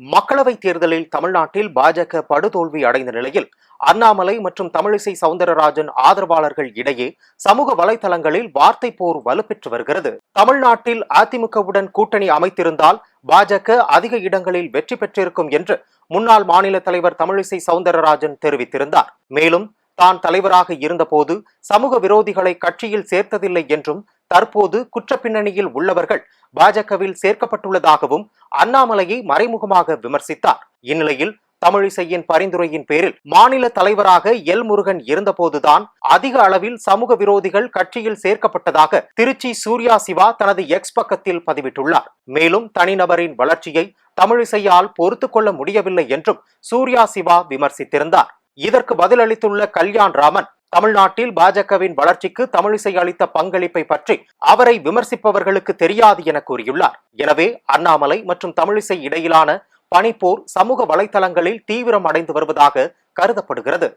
மக்களவைத் தேர்தலில் தமிழ்நாட்டில் பாஜக படுதோல்வி அடைந்த நிலையில் அண்ணாமலை மற்றும் தமிழிசை சவுந்தரராஜன் ஆதரவாளர்கள் இடையே சமூக வலைதளங்களில் வார்த்தை போர் வலுப்பெற்று வருகிறது. தமிழ்நாட்டில் அதிமுகவுடன் கூட்டணி அமைத்திருந்தால் பாஜக அதிக இடங்களில் வெற்றி பெற்றிருக்கும் என்று முன்னாள் மாநில தலைவர் தமிழிசை சவுந்தரராஜன் தெரிவித்திருந்தார். மேலும் தான் தலைவராக இருந்தபோது சமூக விரோதிகளை கட்சியில் சேர்த்ததில்லை என்றும் தற்போது குற்றப்பின்னணியில் உள்ளவர்கள் பாஜகவில் சேர்க்கப்பட்டுள்ளதாகவும் அண்ணாமலையை மறைமுகமாக விமர்சித்தார். இந்நிலையில் தமிழிசையின் பரிந்துரையின் பேரில் மாநில தலைவராக எல் முருகன் இருந்தபோதுதான் அதிக அளவில் சமூக விரோதிகள் கட்சியில் சேர்க்கப்பட்டதாக திருச்சி சூர்யா சிவா தனது எக்ஸ் பக்கத்தில் பதிவிட்டுள்ளார். மேலும் தனிநபரின் வளர்ச்சியை தமிழிசையால் பொறுத்து கொள்ள முடியவில்லை என்றும் சூர்யா சிவா விமர்சித்திருந்தார். இதற்கு பதிலளித்துள்ள கல்யாண் ராமன் தமிழ்நாட்டில் பாஜகவின் வளர்ச்சிக்கு தமிழிசை அளித்த பங்களிப்பை பற்றி அவரை விமர்சிப்பவர்களுக்கு தெரியாது என கூறியுள்ளார். எனவே அண்ணாமலை மற்றும் தமிழிசை இடையிலான பனிப்போர் சமூக வலைதளங்களில் தீவிரம் அடைந்து வருவதாக கருதப்படுகிறது.